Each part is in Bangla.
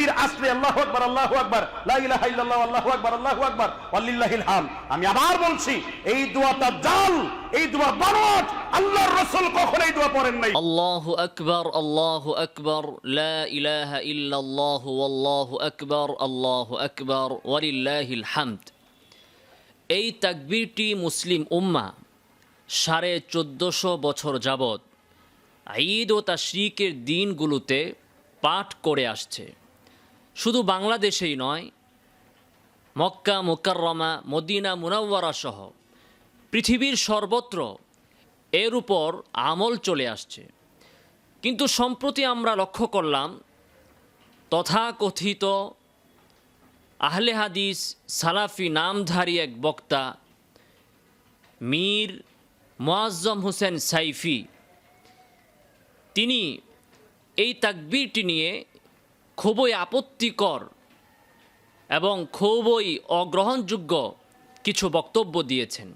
নবীর আশ্রয়, আল্লাহ আকবর আল্লাহ আকবর লাইলাহ আল্লাহ আকবর আল্লাহ আকবর আল্লাহিল হাম আমি আবার বলছি, এই দোয়াটা জাল, এই দোয়া বানোয়াট, আল্লাহর রাসূল কখনো এই দোয়া পড়েন নাই। আল্লাহু আকবার আল্লাহু আকবার, লা ইলাহা ইল্লাল্লাহ, ওয়াল্লাহু আকবার, আল্লাহু আকবার, ওয়ালিল্লাহিল হামদ। এই তাকবীরটি মুসলিম উম্মাহ সাড়ে চোদ্দোশো বছর যাবৎ ঈদ ও তাশরিকের দিনগুলোতে পাঠ করে আসছে। শুধু বাংলাদেশেই নয়, মক্কা, মোকাররমা, মদিনা, মুনাওয়ারা সহ পৃথিবীর সর্বত্র এর উপর আমল চলে আসছে। কিন্তু সম্প্রতি আমরা লক্ষ্য করলাম, তথাকথিত আহলে হাদিস সালাফি নামধারী এক বক্তা, মীর মোয়াজ্জম হোসেন সাইফি, তিনি এই তাকবীরটি নিয়ে খুবই আপত্তিকর এবং খুবই অগ্রহণযোগ্য কিছু বক্তব্য দিয়েছেন।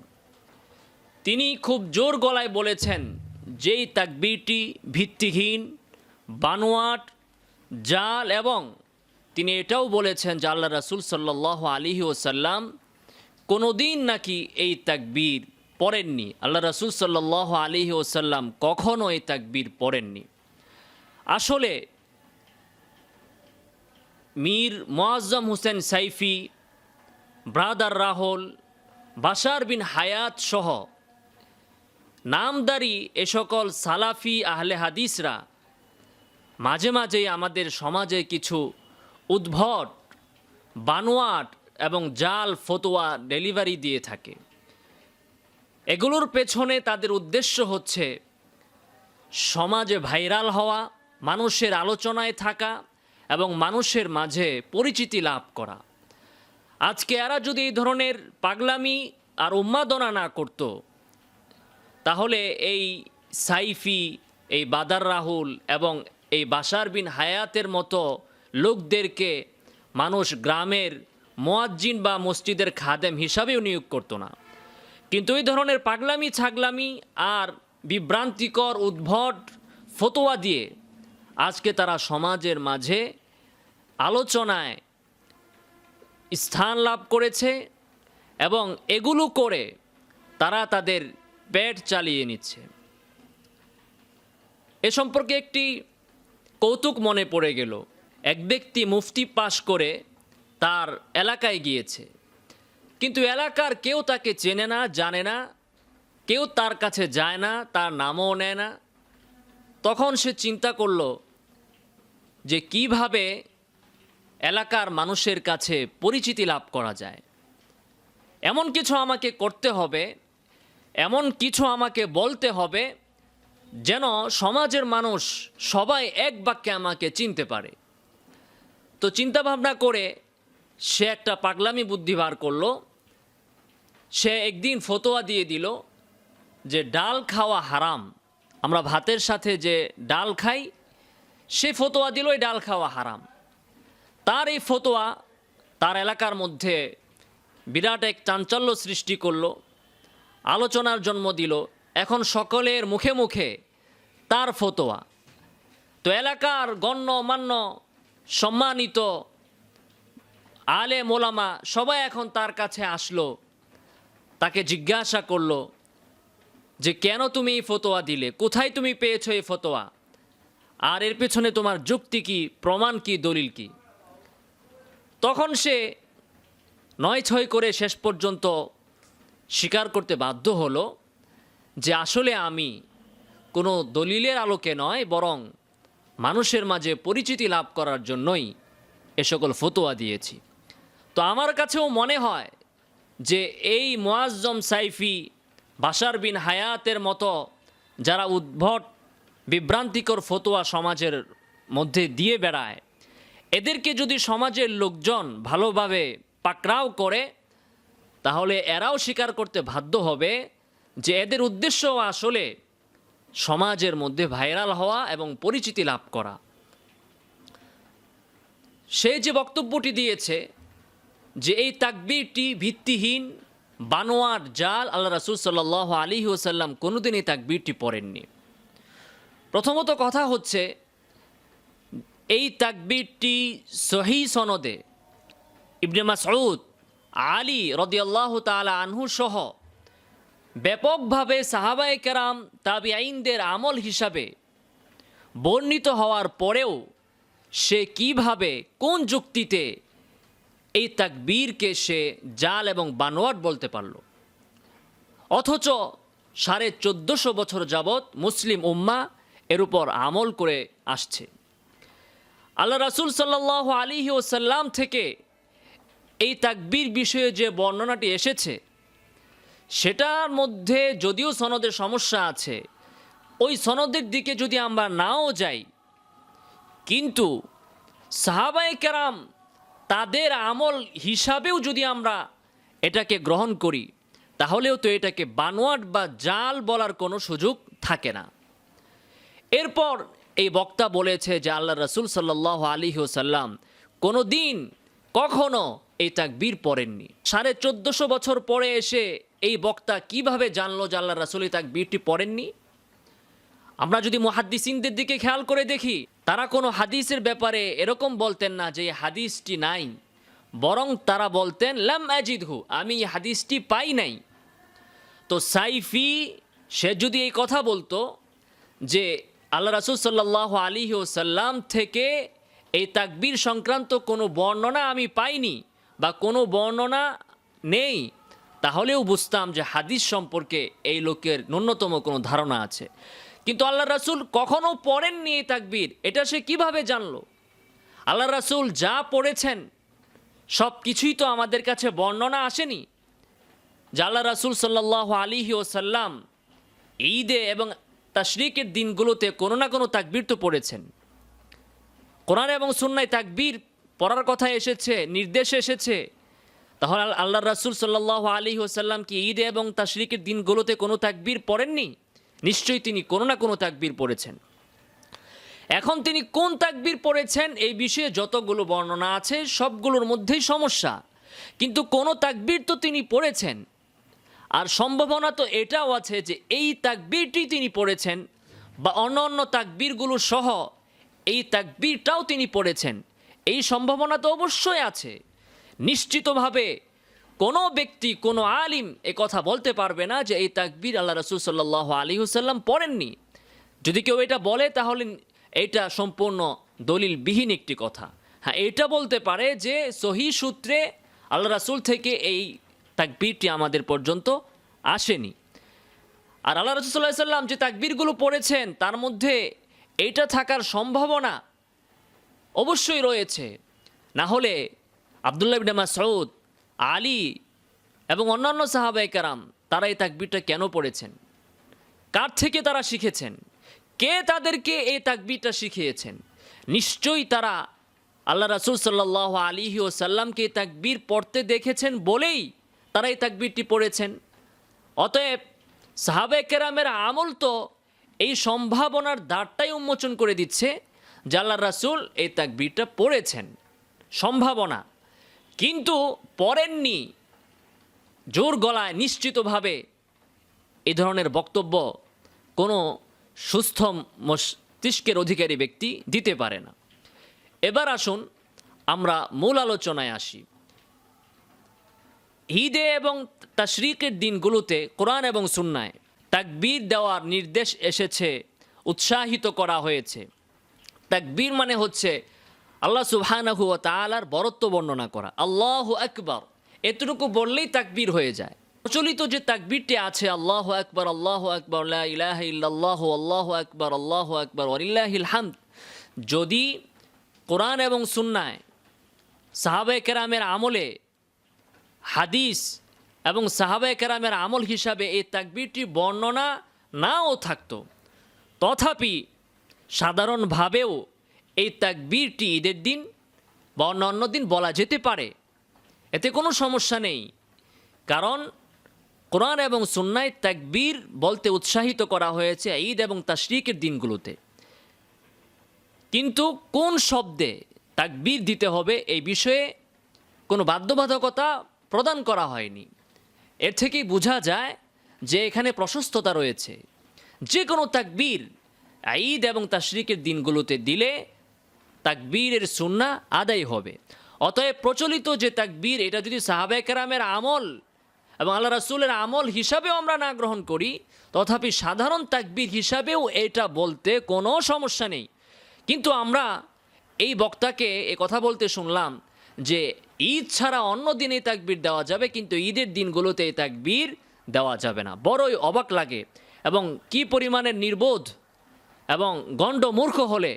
তিনি খুব জোর গলায় বলেছেন, যেই তাকবীরটি ভিত্তিহীন, বানোয়াট, জাল এবং তিনি এটাও বলেছেন যে আল্লাহ রাসুল সাল্লাহ আলিহি ওসাল্লাম কোনো দিন নাকি এই তাকবীর পড়েননি। আল্লাহ রাসুল সাল্লাহ আলিহি ওসাল্লাম কখনও এই তাকবীর পড়েননি। আসলে মীর মোয়াজ্জম হোসেন সাইফি, ব্রাদার রাহুল, বাশার বিন হায়াত সহ নামদারি এ সকল সালাফি আহলে হাদিসরা মাঝে মাঝেই আমাদের সমাজে কিছু উদ্ভট, বানোয়াট এবং জাল ফতোয়া ডেলিভারি দিয়ে থাকে। এগুলোর পেছনে তাদের উদ্দেশ্য হচ্ছে সমাজে ভাইরাল হওয়া, মানুষের আলোচনায় থাকা এবং মানুষের মাঝে পরিচিতি লাভ করা। আজকে এরা যদি এই ধরনের পাগলামি আর উন্মাদনা না করতো, তাহলে এই সাইফি, এই বাদার রাহুল এবং এই বাসার বিন হায়াতের মতো লোকদেরকে মানুষ গ্রামের মোয়াজ্জিন বা মসজিদের খাদেম হিসাবেও নিয়োগ করতো না। কিন্তু এই ধরনের পাগলামি, ছাগলামি আর বিভ্রান্তিকর, উদ্ভট ফতোয়া দিয়ে আজকে তারা সমাজের মাঝে আলোচনায় স্থান লাভ করেছে এবং এগুলো করে তারা তাদের পেট চালিয়ে নিচ্ছে। এ সম্পর্কে একটি কৌতুক মনে পড়ে গেল। এক ব্যক্তি মুফতি পাশ করে তার এলাকায় গিয়েছে। কিন্তু এলাকার কেউ তাকে চেনে না, জানে না, কেউ তার কাছে যায় না, তার নামও নেয় না। তখন সে চিন্তা করল যে কীভাবে এলাকার মানুষের কাছে পরিচিতি লাভ করা যায়। এমন কিছু আমাকে করতে হবে, এমন কিছু আমাকে বলতে হবে যেন সমাজের মানুষ সবাই এক বাক্যে আমাকে চিনতে পারে। তো চিন্তা ভাবনা করে সে একটা পাগলামি বুদ্ধি বার করল। সে একদিন ফতোয়া দিয়ে দিল যে ডাল খাওয়া হারাম আমরা ভাতের সাথে যে ডাল খাই, সে ফতোয়া দিল, এই ডাল খাওয়া হারাম। তার এই ফতোয়া তার এলাকার মধ্যে বিরাট এক চাঞ্চল্য সৃষ্টি করল, আলোচনার জন্ম দিল, এখন সকলের মুখে মুখে তার ফতোয়া। তো এলাকার গণ্যমান্য সম্মানিত আলে মোলামা সবাই এখন তার কাছে আসলো, তাকে জিজ্ঞাসা করল যে কেন তুমি এই ফতোয়া দিলে? কোথায় তুমি পেয়েছ এই ফতোয়া? আর এর পেছনে তোমার যুক্তি কি? প্রমাণ কি? দলিল কি? তখন সে নয় ছয় করে শেষ পর্যন্ত স্বীকার করতে বাধ্য হলো যে আসলে আমি কোনো দলিলের আলোকে নয়, বরং মানুষের মাঝে পরিচিতি লাভ করার জন্যই এ সকল ফতোয়া দিয়েছি। তো আমার কাছেও মনে হয় যে এই মোয়াজ্জম সাইফি বাশার বিন হায়াতের মতো যারা উদ্ভট, বিভ্রান্তিকর ফতোয়া সমাজের মধ্যে দিয়ে বেড়ায়, এদেরকে যদি সমাজের লোকজন ভালোভাবে পাকড়াও করে, তাহলে এরাও স্বীকার করতে বাধ্য হবে যে এদের উদ্দেশ্য আসলে সমাজের মধ্যে ভাইরাল হওয়া এবং পরিচিতি লাভ করা। সে যে বক্তব্যটি দিয়েছে যে এই তাকবীরটি ভিত্তিহীন বানোয়ার জাল আল্লাহ রাসুল সাল্লাহ আলী ওসাল্লাম কোনোদিন এই তাকবীরটি পড়েননি। প্রথমত কথা হচ্ছে, এই তাকবীরটি সহি সনদে ইবনে মাসউদ, আলী রদিয়াল্লাহ তাআলা আনহু সহ ব্যাপকভাবে সাহাবায়ে কেরাম তাবি আইনদের আমল হিসাবে বর্ণিত হওয়ার পরেও সে কীভাবে কোন যুক্তিতে এই তাকবীরকে সে জাল এবং বানোয়াট বলতে পারল। অথচ সাড়ে চোদ্দশো বছর যাবৎ মুসলিম উম্মা এর উপর আমল করে আসছে। আল্লাহ রাসুল সাল্লাহ আলিহি ওসাল্লাম থেকে এই তাকবীর বিষয়ে যে বর্ণনাটি এসেছে, সেটার মধ্যে যদিও সনদের সমস্যা আছে, ওই সনদের দিকে যদি আমরা নাও যাই, কিন্তু সাহাবায়ে কেরাম তাদের আমল হিসাবেও যদি আমরা এটাকে গ্রহণ করি, তাহলেও তো এটাকে বানোয়াট বা জাল বলার কোনো সুযোগ থাকে না। এরপর এই বক্তা বলেছে যে আল্লাহ রসুল সাল্লাহ আলী সাল্লাম কোনো দিন কখনো এই তাকবীর পড়েননি। সাড়ে চোদ্দশো বছর পরে এসে এই বক্তা কীভাবে জানলো যে আল্লাহ রসুল এই তাকবীরটি পড়েননি? আমরা যদি মুহাদ্দিসিনদের দিকে খেয়াল করে দেখি, তারা কোনো হাদিসের ব্যাপারে এরকম বলতেন না যে হাদিসটি নাই। বরং তারা বলতেন, লাম আজিদহু, আমি এই হাদিসটি পাই নাই। তো সাইফি, সে যদি এই কথা বলতো যে আল্লাহ রাসুল সাল্লাহ আলী সাল্লাম থেকে এই তাকবীর সংক্রান্ত কোনো বর্ণনা আমি পাইনি বা কোনো বর্ণনা নেই, তাহলেও বুঝতাম যে হাদিস সম্পর্কে এই লোকের ন্যূনতম কোনো ধারণা আছে। কিন্তু আল্লাহ রাসুল কখনো পড়েননি এই তাকবীর। এটা সে কীভাবে জানলো? আল্লাহ রাসুল যা পড়েছেন সব কিছুই তো আমাদের কাছে বর্ণনা আসেনি। যে আল্লাহ রাসুল সাল্লাহ আলিহি ওসাল্লাম ঈদে এবং তাশরিকের দিনগুলোতে কোনো না কোনো তাকবীর তো পড়েছেন। কোরআন এবং সুন্নায় তাকবীর পড়ার কথা এসেছে, নির্দেশ এসেছে। তাহলে আল্লাহ রাসুল সাল্লাহ আলী ওসাল্লাম কি ঈদ এবং তাশরিকের দিনগুলোতে কোনো তাকবীর পড়েননি? নিশ্চয়ই তিনি কোনো না কোনো তাকবীর পড়েছেন। এখন তিনি কোন তাকবীর পড়েছেন এই বিষয়ে যতগুলো বর্ণনা আছে, সবগুলোর মধ্যেই সমস্যা। কিন্তু কোন তাকবীর তো তিনি পড়েছেন। আর সম্ভাবনা তো এটাও আছে যে এই তাকবীরটি তিনি পড়েছেন বা অন্য অন্য তাকবীরগুলো সহ এই তাকবীরটাও তিনি পড়েছেন। এই সম্ভাবনা তো অবশ্যই আছে। নিশ্চিতভাবে কোনো ব্যক্তি, কোনো আলিম এ কথা বলতে পারবে না যে এই তাকবীর আল্লাহ রসুল সাল্লাহ আলী হুসাল্লাম পড়েননি। যদি কেউ এটা বলে, তাহলে এটা সম্পূর্ণ দলিলবিহীন একটি কথা। হ্যাঁ এটা বলতে পারে যে সহি সূত্রে আল্লাহ রাসুল থেকে এই তাকবীরটি আমাদের পর্যন্ত আসেনি। আর আল্লাহ রসুল সাল্লাহ সাল্লাম যে তাকবীরগুলো পড়েছেন, তার মধ্যে এইটা থাকার সম্ভাবনা অবশ্যই রয়েছে। না হলে আবদুল্লাহ ইবনে মাসউদ আলী এবং অন্যান্য সাহাবায়ে কারাম তারা এই তাকবীরটা কেন পড়েছেন? কার থেকে তারা শিখেছেন? কে তাদেরকে এই তাকবিরটা শিখিয়েছেন? নিশ্চয়ই তারা আল্লাহ রাসুল সাল্লাহ আলিহি ও সাল্লামকে এই তাকবীর পড়তে দেখেছেন বলেই তারা এই তাকবীরটি পড়েছেন। অতএব সাহাবে কেরামের আমল তো এই সম্ভাবনার দ্বারটাই উন্মোচন করে দিচ্ছে যে আল্লাহ রাসুল এই তাকবীরটা পড়েছেন। সম্ভাবনা। কিন্তু পড়েননি। জোর গলায় নিশ্চিতভাবে এই ধরনের বক্তব্য কোনো সুস্থ মস্তিষ্কের অধিকারী ব্যক্তি দিতে পারে না। এবার আসুন আমরা মূল আলোচনায় আসি। ঈদে এবং তাশরিকের দিনগুলোতে কোরআন এবং সুন্নায় তাকবীর দেওয়ার নির্দেশ এসেছে, উৎসাহিত করা হয়েছে। তাকবীর মানে হচ্ছে আল্লাহ সুবহানাহু ওয়া তাআলার বরত্ব বর্ণনা করা। আল্লাহ আকবর। এতটুকু বললেই তাকবীর হয়ে যায়। প্রচলিত যে তাকবীরটি আছে, আল্লাহ আকবার আল্লাহ আকবার ইলাহা ইল্লাল্লাহ, আল্লাহু আকবার আল্লাহু আকবার, ওয়ালিল্লাহিল হামদ। যদি কোরআন এবং সুন্নায় সাহাবায়ে কেরামের আমলে হাদিস এবং সাহাবে কেরামের আমল হিসাবে এই তাকবীরটি বর্ণনা নাও থাকতো, তথাপি সাধারণভাবেও এই তাকবীরটি ঈদের দিন বা অন্য অন্য দিন বলা যেতে পারে। এতে কোনো সমস্যা নেই। কারণ কোরআন এবং সুন্নায় তাকবীর বলতে উৎসাহিত করা হয়েছে ঈদ এবং তাশরিকের দিনগুলোতে। কিন্তু কোন শব্দে তাকবীর দিতে হবে এই বিষয়ে কোনো বাধ্যবাধকতা প্রদান করা হয়নি। এর থেকেই বোঝা যায় যে এখানে প্রশস্ততা রয়েছে। যে কোনো তাকবীর ঈদ এবং তাশরিকের দিনগুলোতে দিলে তাকবীরের সুন্না আদায় হবে। অতএব প্রচলিত যে তাকবীর, এটা যদি সাহাবে কেরামের আমল এবং আল্লাহ রাসুলের আমল হিসাবেও আমরা না গ্রহণ করি, তথাপি সাধারণ তাকবীর হিসাবেও এটা বলতে কোনো সমস্যা নেই। কিন্তু আমরা এই বক্তাকে এ কথা বলতে শুনলাম যে ঈদ ছাড়া অন্য দিনে তাকবীর দেওয়া যাবে, কিন্তু ঈদের দিনগুলোতে এই তাকবীর দেওয়া যাবে না। বড়ই অবাক লাগে এবং কি পরিমাণের নির্বোধ এবং গণ্ড মূর্খ হলে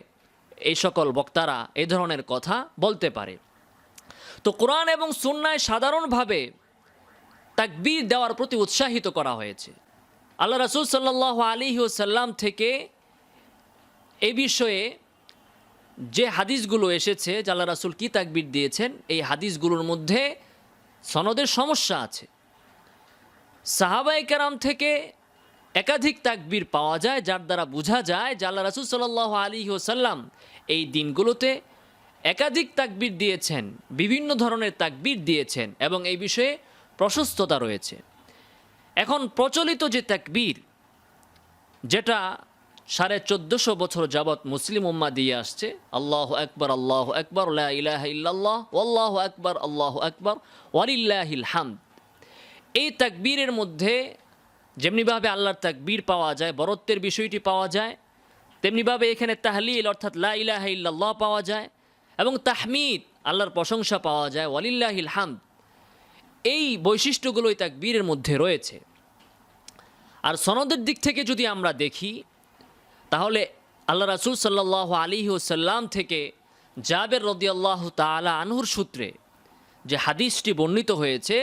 এই সকল বক্তারা এ ধরনের কথা বলতে পারে। তো কোরআন এবং সুন্নায় সাধারণভাবে তাকবীর দেওয়ার প্রতি উৎসাহিত করা হয়েছে। আল্লাহ রাসূল সাল্লাহ আলী সাল্লাম থেকে এ বিষয়ে যে হাদিসগুলো এসেছে, যে আল্লাহ রাসূল কি তাকবীর দিয়েছেন, এই হাদিসগুলোর মধ্যে সনদের সমস্যা আছে। সাহাবাই থেকে একাধিক তাকবীর পাওয়া যায়, যার দ্বারা বোঝা যায় যে আল্লাহ রাসূল সাল্লাহ আলী সাল্লাম এই দিনগুলোতে একাধিক তাকবীর দিয়েছেন, বিভিন্ন ধরনের তাকবীর দিয়েছেন এবং এই বিষয়ে প্রশস্ততা রয়েছে। এখন প্রচলিত যে তাকবীর, যেটা সাড়ে চোদ্দশো বছর যাবৎ মুসলিম উম্মা দিয়ে আসছে, আল্লাহ আকবর আল্লাহ আকবর ইলাহ ইল্লাল্লাহ আল্লাহ আকবর আল্লাহ আকবর, ওয়ালিল্লাহিল হামদ। এই তাকবীরের মধ্যে যেমনিভাবে আল্লাহর তাকবীর পাওয়া যায়, বরত্বের বিষয়টি পাওয়া যায়, তেমনিভাবে এখানে তাহলিল অর্থাৎ লা ইলাহা ইল্লাল্লাহ পাওয়া যায় এবং তাহমিদ আল্লাহর প্রশংসা পাওয়া যায়, ওয়ালিল্লাহিল হামদ। এই বৈশিষ্ট্যগুলোই তাকবীরের মধ্যে রয়েছে। আর সনদের দিক থেকে যদি আমরা দেখি, তাহলে আল্লাহ রাসূল সাল্লাহ আলী সাল্লাম থেকে জাবের রদিয়াল্লাহ তালা আনহুর সূত্রে যে হাদিসটি বর্ণিত হয়েছে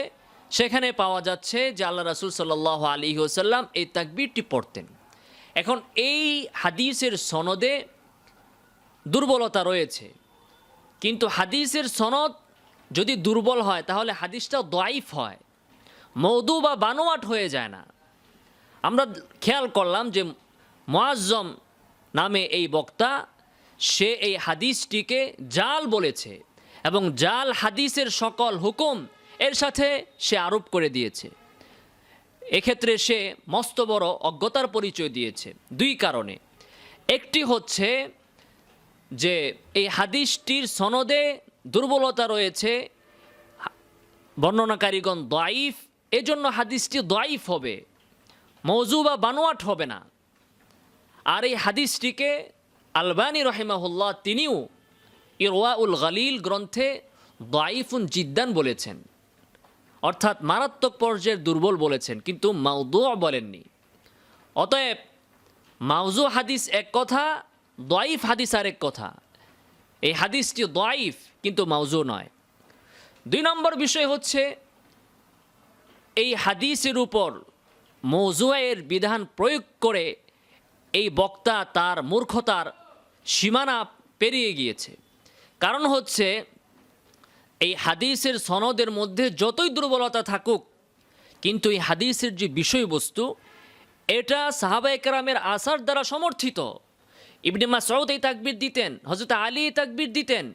সেখানে পাওয়া যাচ্ছে যে আল্লাহ রাসূল সাল্লাহ আলী সাল্লাম এই তাকবীরটি পড়তেন। এখন এই হাদিসের সনদে দুর্বলতা রয়েছে। কিন্তু হাদিসের সনদ যদি দুর্বল হয়, তাহলে হাদিসটা দয়াইফ হয়। মৌদু বা বানোয়াট হয়ে যায় না। আমরা খেয়াল করলাম যে মোয়াজ্জম নামে এই বক্তা, সে এই হাদিসটিকে জাল বলেছে এবং জাল হাদিসের সকল হুকুম এর সাথে সে আরোপ করে দিয়েছে। এক্ষেত্রে সে মস্ত বড় অজ্ঞতার পরিচয় দিয়েছে দুই কারণে। একটি হচ্ছে যে এই হাদিসটির সনদে দুর্বলতা রয়েছে, বর্ণনাকারীগণ দয়াইফ এজন্য হাদিসটি দয়াইফ হবে মৌজু বা বানোয়াট হবে না। আর এই হাদিসটিকে আলবানী রহেমাহুল্লাহ তিনিও ইরওয়া উল গালিল গ্রন্থে দয়াইফুন জিদ্দান বলেছেন। অর্থাৎ মারাত্মক পর্যায়ের দুর্বল বলেছেন, কিন্তু মাউদু বলেননি। অতএব, মাউজু হাদিস এক কথা দয়াইফ হাদিস আর এক কথা। এই হাদিসটি দয়াইফ কিন্তু মাউজু নয়। দুই নম্বর বিষয় হচ্ছে, এই হাদিসের উপর মৌজুয়ের বিধান প্রয়োগ করে এই বক্তা তার মূর্খতার সীমানা পেরিয়ে গিয়েছে। কারণ হচ্ছে এই হাদিসের সনদের মধ্যে যতই দুর্বলতা থাকুক, কিন্তু এই হাদিসের যে বিষয়বস্তু, এটা সাহাবা একরামের আসার দ্বারা সমর্থিত। ইবনে মাসউদ এই তাকবির দিতেন হজরত আলী তাকবির দিতেন।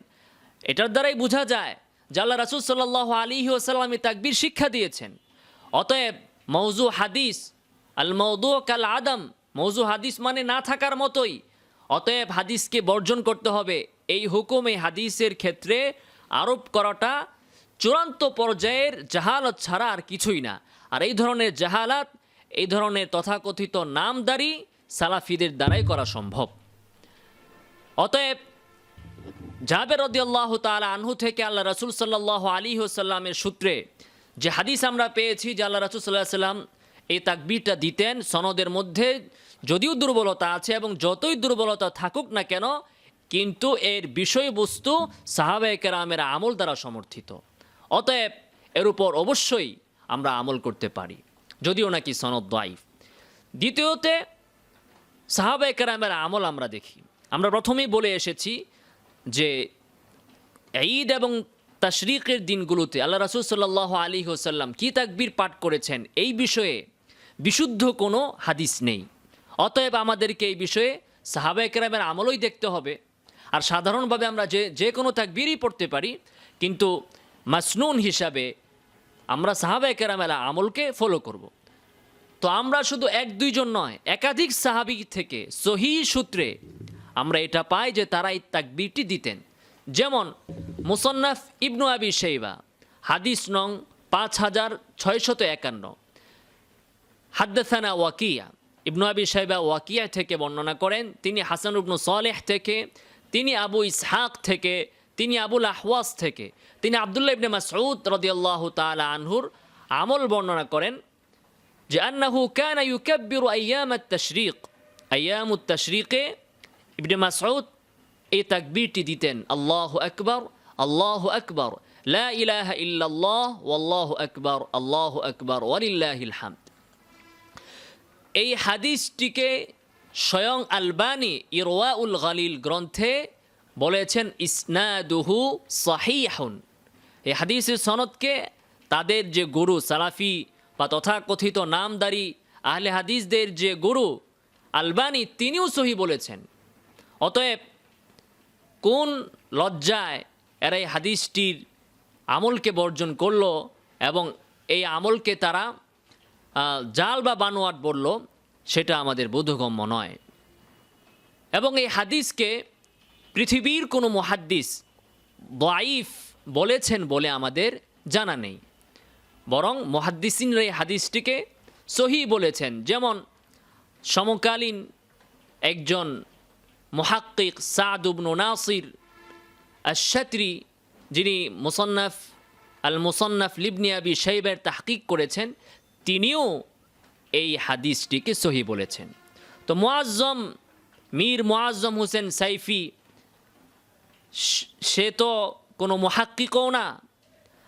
এটার দ্বারাই বোঝা যায় যে আল্লাহ রাসুল সাল্লাহ আলী ওসাল্লাম এই তাকবির শিক্ষা দিয়েছেন। অতএব মৌজু হাদিস, আল মৌদু কাল আদম মৌজু হাদিস মানে না থাকার মতোই। অতএব হাদিসকে বর্জন করতে হবে। এই হুকুম এই হাদিসের ক্ষেত্রে আরোপ করাটা চূড়ান্ত পর্যায়ের জাহালত ছাড়া আর কিছুই না। আর এই ধরনের জাহালাত, এই ধরনের তথাকথিত নামদারি সালাফিদের দ্বারাই করা সম্ভব। অতএব জাবের রদিয়াল্লাহ তালা আনহু থেকে আল্লাহ রসুল সাল্লাহ আলী সাল্লামের সূত্রে যে হাদিস আমরা পেয়েছি যে আল্লাহ রসুল সাল্লাহ সাল্লাম এই তাকবিরটা দিতেন সনদের মধ্যে, যদিও দুর্বলতা আছে এবং যতই দুর্বলতা থাকুক না কেন কিন্তু এর বিষয়বস্তু সাহাবে কেরামের আমল দ্বারা সমর্থিত। অতএব এর উপর অবশ্যই আমরা আমল করতে পারি, যদিও নাকি সনদ দাইফ দ্বিতীয়তে সাহাবা একরামের আমল আমরা দেখি। আমরা প্রথমেই বলে এসেছি যে ঈদ এবং তাশরিকের দিনগুলোতে আল্লাহ রাসুল সাল্লাহ আলী হোসাল্লাম কী তাকবির পাঠ করেছেন এই বিষয়ে বিশুদ্ধ কোনো হাদিস নেই। অতএব আমাদেরকে এই বিষয়ে সাহাবা একরামের আমলই দেখতে হবে। আর সাধারণভাবে আমরা যে যে কোনো তাকবীরই পড়তে পারি, কিন্তু মাসনুন হিসাবে আমরা সাহাবা একরামের আমলকে ফলো করব। তো আমরা শুধু এক, দুইজন নয়, একাধিক সাহাবি থেকে সহি সূত্রে আমরা এটা পাই যে তারা এই তাকবীরটি দিতেন যেমন মুসন্নাফ ইবনু আবি শেইবা, হাদিস নং পাঁচ হাজার ছয়শত একান্ন হাদ্দাসানা ওয়াকিয়া, ইবনু আবি সাহেবা ওয়াকিয়া থেকে বর্ণনা করেন, তিনি হাসান ইবনু সালেহ থেকে তিনি আবু ইসহাক থেকে, তিনি আবুল আহওয়াস থেকে, তিনি আবদুল্লাহ ইবনে মাসউদ রাদিয়াল্লাহু তাআলা আনহুর আমল বর্ণনা করেন যে আন্নাহু কানা ইউকাব্বিরু আইয়াম আত-তাশরিক আইয়াম আত-তাশরিকে ইবনে মাসউদ এই তাকবীরটি দিতেন, আল্লাহু আকবার আল্লাহু আকবার, লা ইলাহা ইল্লাল্লাহ, ওয়াল্লাহু আকবার, আল্লাহু আকবার, ওয়ালিল্লাহিল হামদ। এই হাদিসটিকে স্বয়ং আলবানি ইরওয়াউল গালিল গ্রন্থে বলেছেন, ইসনাদুহু সাহিহুন। এই হাদিসের সনদকে তাদের যে গুরু সালাফি বা তথাকথিত নামদারি আহলে হাদিসদের যে গুরু আলবানি, তিনিও সহি বলেছেন। অতএব কোন লজ্জায় এরা এই হাদিসটির আমলকে বর্জন করল এবং এই আমলকে তারা জাল বা বানোয়াট বলল সেটা আমাদের বোধগম্য নয়। এবং এই হাদিসকে পৃথিবীর কোনো মহাদ্দিস দাইফ বলেছেন বলে আমাদের জানা নেই। বরং মহাদ্দিসিনরা এই হাদিসটিকে সহি বলেছেন। যেমন সমকালীন একজন মহাক্কিক সাদুবনু নাসির আশাত্রি যিনি মুসন্নাফ আল মুসন্নাফ লিবনি আবি সাইবের তাহকিক করেছেন, তিনিও এই হাদিসটিকে সহি বলেছেন। তো মুআজ্জম, মীর মুআজ্জম হোসেন সাইফি সে তো কোনো মহাক্কিকও না।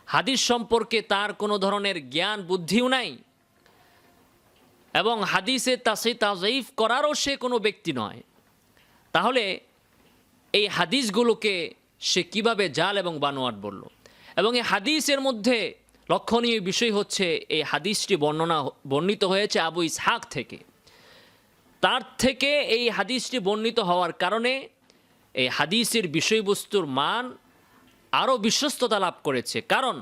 হাদিস সম্পর্কে তার কোনো ধরনের জ্ঞান বুদ্ধিও নাই। এবং হাদিসে তাসে তাজঈফ করারও সে কোনো ব্যক্তি নয়। তাহলে এই হাদিসগুলোকে সে কীভাবে জাল এবং বানোয়াট বলল? এবং এই হাদিসের মধ্যে লক্ষণীয় বিষয় হচ্ছে, এই হাদিসটি বর্ণনা, বর্ণিত হয়েছে আবু ইসহাক থেকে। তার থেকে এই হাদিসটি বর্ণিত হওয়ার কারণে এই হাদিসের বিষয়বস্তুর মান আরও বিশ্বস্ততা লাভ করেছে। কারণ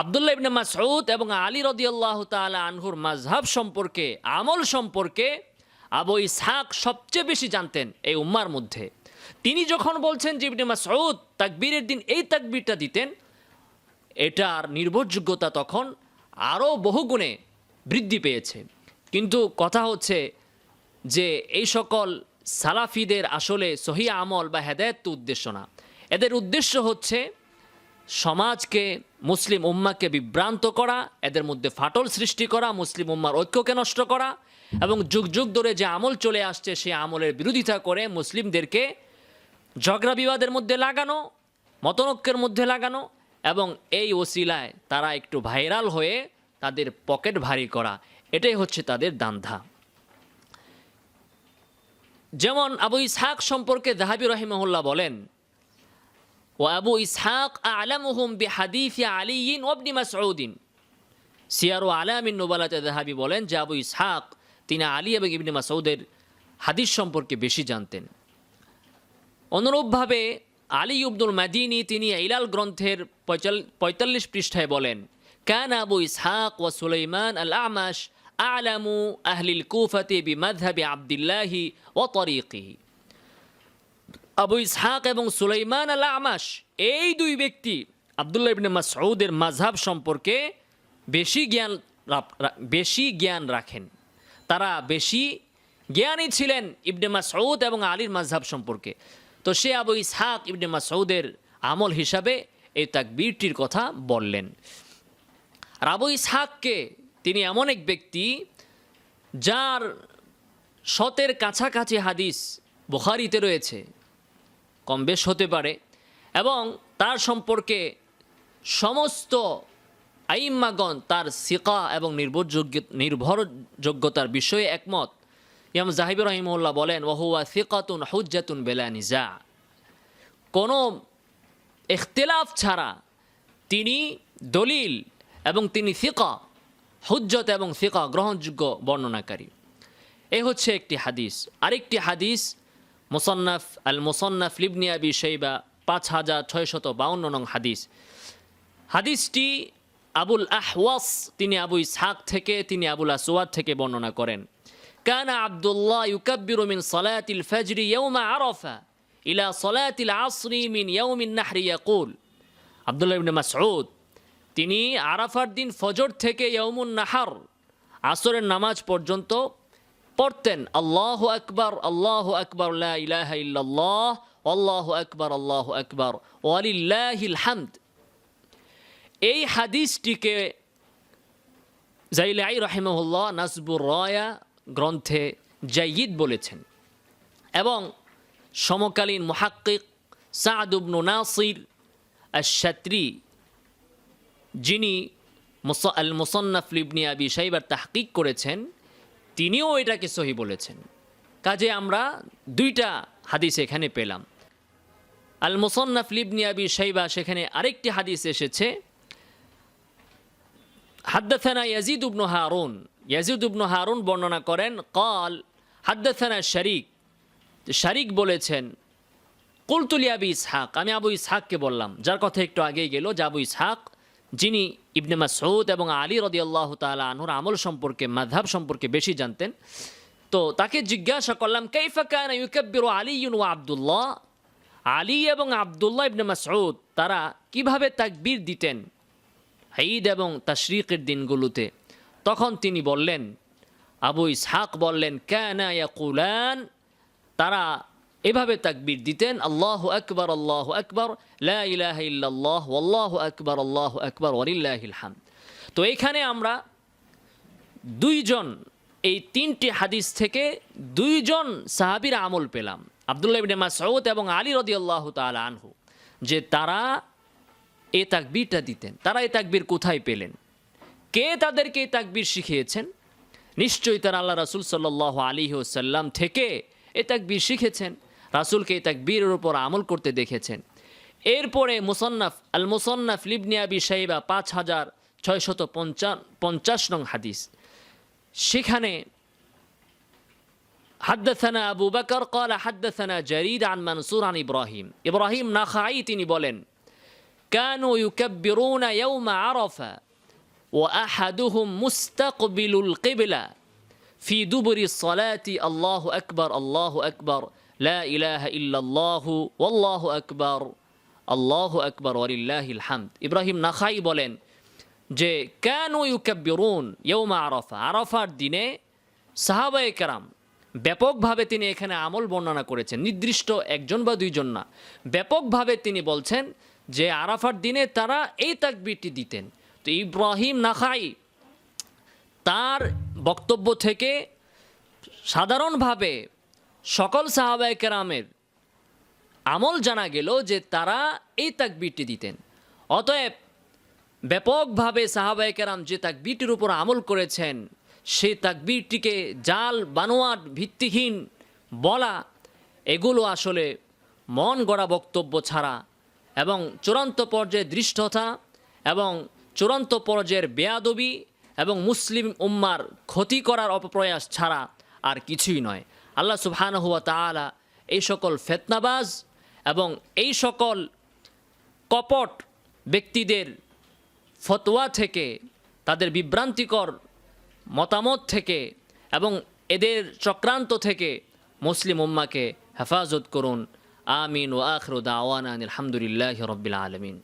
আবদুল্লাহ ইবনে মাসউদ এবং আলী রদিয়াল্লাহ তাআলা আনহুর মাঝহাব সম্পর্কে, আমল সম্পর্কে আবু ইসহাক সবচেয়ে বেশি জানতেন এই উম্মার মধ্যে। তিনি যখন বলছেন যে ইবনে মাসউদ তাকবীরের দিন এই তাকবীরটা দিতেন এটার নির্ভরযোগ্যতা তখন আরও বহুগুণে বৃদ্ধি পেয়েছে। কিন্তু কথা হচ্ছে যে এই সকল সালাফিদের আসলে সহি আমল বা হেদায়ত তো উদ্দেশ্য না। এদের উদ্দেশ্য হচ্ছে সমাজকে, মুসলিম উম্মাকে বিভ্রান্ত করা, এদের মধ্যে ফাটল সৃষ্টি করা, মুসলিম উম্মার ঐক্যকে নষ্ট করা এবং যুগ যুগ ধরে যে আমল চলে আসছে সেই আমলের বিরোধিতা করে মুসলিমদেরকে ঝগড়া বিবাদের মধ্যে লাগানো, মতনক্যের মধ্যে লাগানো এবং এই ওসিলায় তারা একটু ভাইরাল হয়ে তাদের পকেট ভারী করা, এটাই হচ্ছে তাদের দান্ধা যেমন আবু ইসহাক সম্পর্কে জাহাবি রহিমহুল্লাহ বলেন ও আবু ইসহাক আলামুহুম বি হাদিফি আলিয়িন ওবনি মাসউদিন। সিয়ার আলামিন নোবালাতে জাহাবি বলেন যে আবু ইসহাক তিনি আলী এবং ইবনে মাসউদের হাদিস সম্পর্কে বেশি জানতেন। অনুরূপভাবে আলী ইবনুল মাদিনী তিনি ইলাল গ্রন্থের পঁয়তাল্লিশ পৃষ্ঠায় বলেন, কান আবু ইসহাক ও সুলাইমান আল আমাশ আলামু আহলিল কুফাতে বিমাধাবি আবদুল্লাহি ও তরিকিহি। আবু ইসহাক এবং সুলাইমান আল আমাশ এই দুই ব্যক্তি আবদুল্লাহ ইবনে মাসউদের মাঝহাব সম্পর্কে বেশি জ্ঞান বেশি জ্ঞান রাখেন। তারা বেশি জ্ঞানী ছিলেন ইবনে মাসউদ এবং আলীর মাঝহাব সম্পর্কে। তো সে আবু ইসহাক ইবনে মাসউদের আমল হিসাবে এই তাকবীরটির কথা বললেন। আর আবু ইসহাককে তিনি এমন এক ব্যক্তি যার শতের কাছাকাছি হাদিস বুখারিতে রয়েছে, কম বেশ হতে পারে, এবং তার সম্পর্কে সমস্ত আইম্মাগণ তার সিকা এবং নির্ভরযোগ্য নির্ভরযোগ্যতার বিষয়ে একমত। ইমাম জাহিব রহিমউল্লাহ বলেন ওহুয়া সিকাতুন হুজ্জাতুন বেলা নিজা। কোনো ইখতিলাফ ছাড়া তিনি দলিল এবং তিনি ফিকা হুজ্জত এবং ফিকা গ্রহণযোগ্য বর্ণনাকারী। এ হচ্ছে একটি হাদিস। আরেকটি হাদিস, মুসন্নাফ আল মুসন্নাফ লিবনি আবি শৈবা পাঁচ হাজার ছয়শত বাউন্ন নং হাদিস। হাদিসটি আবুল আহওয়াস, তিনি আবু ইসহাক থেকে, তিনি আবুল আসওয়াদ থেকে বর্ণনা করেন। كان عبد الله يكبر من صلاة الفجر يوم عرفة إلى صلاة العصر من يوم النحر يقول عبد الله بن مسعود তিনি আরাফার দিন ফজর থেকে ইয়মুন নাহার আসরের নামাজ পর্যন্ত পড়তেন আল্লাহ আকবার আল্লাহ আকবার লা ইলাহা ইল্লাল্লাহ আল্লাহ আকবার আল্লাহ আকবার ওয়ালিল্লাহিল হামদ এই হাদিসটিকে জাইলাই রাহিমহুল্লাহ নাসবুর রয়া গ্রন্থে জাইদ বলেছেন এবং সমকালীন মুহাক্কিক সাদুবনু নাসির আশাত্রী যিনি আল মুসন্নাফ লিবনি আবি সাইবার তাহকিক করেছেন, তিনিও এটাকে সহি বলেছেন। কাজে আমরা দুইটা হাদিস এখানে পেলাম। আল মুসন্নাফ লিবনি আবি সাইবা সেখানে আরেকটি হাদিস এসেছে হাদ্দাথানা ইয়াজিদ উবনু হারুন ইয়াজিদ উবনু হারুন বর্ণনা করেন, কল হাদ্দাথানা শরিক। শারিক বলেছেন কুলতুলি আবি ইসহাক। আমি আবু ইসহাককে বললাম, যার কথা একটু আগেই গেল যে আবু ইসহাক, যিনি ইবনে মাসউদ এবং আলী রদি আল্লাহ তালা আনহুর আমল সম্পর্কে মাধাব সম্পর্কে বেশি জানতেন। তো তাকে জিজ্ঞাসা করলাম, কাইফা কান ইউকাব্বিরু আলী ওয়া আবদুল্লাহ? আলী এবং আবদুল্লাহ ইবনে মাসউদ, তারা কীভাবে তাকবীর দিতেন? ঈদ এবং তাশরিকের দিনগুলোতে। তখন তিনি বললেন, আবু ইসহাক বললেন ইয়াকুলান তারা এভাবে তাকবীর দিতেন, আল্লাহ আকবর আল্লাহ আকবর, লা ইলাহা ইল্লাল্লাহ, ওয়াল্লাহ আকবর, আল্লাহ আকবর, ওয়ালিল্লাহিল হামদ তো এখানে আমরা দুইজন, এই তিনটি হাদিস থেকে দুইজন সাহাবীর আমল পেলাম। আব্দুল্লাহ ইবনে মাসউদ এবং আলী রাদিয়াল্লাহু তাআলা আনহু, যে তারা এ তাকবীরটা দিতেন। তারা এই তাকবীর কোথায় পেলেন? কে তাদেরকে এই তাকবির শিখিয়েছেন? নিশ্চয়ই তারা আল্লাহ রাসুল সাল্লাহ আলী সাল্লাম থেকে এ তাকবির শিখেছেন, রাসুলকে এই তাকবীরের ওপর আমল করতে দেখেছেন। এরপরে মুসন্নাফ আল মুসন্নাফ লিবনিয়া আবি সাহিবা পাঁচ হাজার ছয়শত পঞ্চাশ নং হাদিস। সেখানে, হাদ্দাসানা আবু বাকর কল হাদ্দাসানা জারিদ আন মানসুর আন ইব্রাহিম। ইব্রাহিম নাখাই তিনি বলেন, কানু ইউকাব্বিরুনা ইউমা আরফা। ও আহাদুহুম মুস্তাকবিলুল কেবেলা ফি দুবরি আল্লাহ আকবর আল্লাহ আকবর লা ইলাহা ইল্লাল্লাহু ওয়াল্লাহু আকবর আল্লাহ আকবর ওয়ালিল্লাহিল হামদ ইব্রাহিম নাখাই বলেন যে কেন ইউকাব্বিরুন ইয়ৌমা আরফা আরফার দিনে সাহাবায়ে কারাম ব্যাপকভাবে তিনি এখানে আমল বর্ণনা করেছেন। নির্দিষ্ট একজন বা দুইজন না। ব্যাপকভাবে তিনি বলছেন যে আরাফার দিনে তারা এই তাকবিরটি দিতেন। তো ইব্রাহিম নাখাই তার বক্তব্য থেকে সাধারণভাবে সকল সাহাবায়ে কেরামের আমল জানা গেল যে তারা এই তাকবিরটি দিতেন। অতএব ব্যাপকভাবে সাহাবায়ে কেরাম যে তাকবীরটির উপর আমল করেছেন সেই তাকবিরটিকে জাল, বানোয়াট ভিত্তিহীন বলা, এগুলো আসলে মন গড়া বক্তব্য ছাড়া এবং চূড়ান্ত পর্যায়ে দৃষ্টতা এবং চূড়ান্ত পর্যায়ের বেয়াদবি এবং মুসলিম উম্মার ক্ষতি করার অপপ্রয়াস ছাড়া আর কিছুই নয়। আল্লাহ সুবহানাহু ওয়া তাআলা এই সকল ফেতনাবাজ এবং এই সকল কপট ব্যক্তিদের ফতোয়া থেকে, তাদের বিভ্রান্তিকর মতামত থেকে এবং এদের চক্রান্ত থেকে মুসলিম উম্মাকে হেফাজত করুন। আমিন ও আখরুদ আওয়ান আলহামদুলিল্লাহ রব্বিল আলমিন।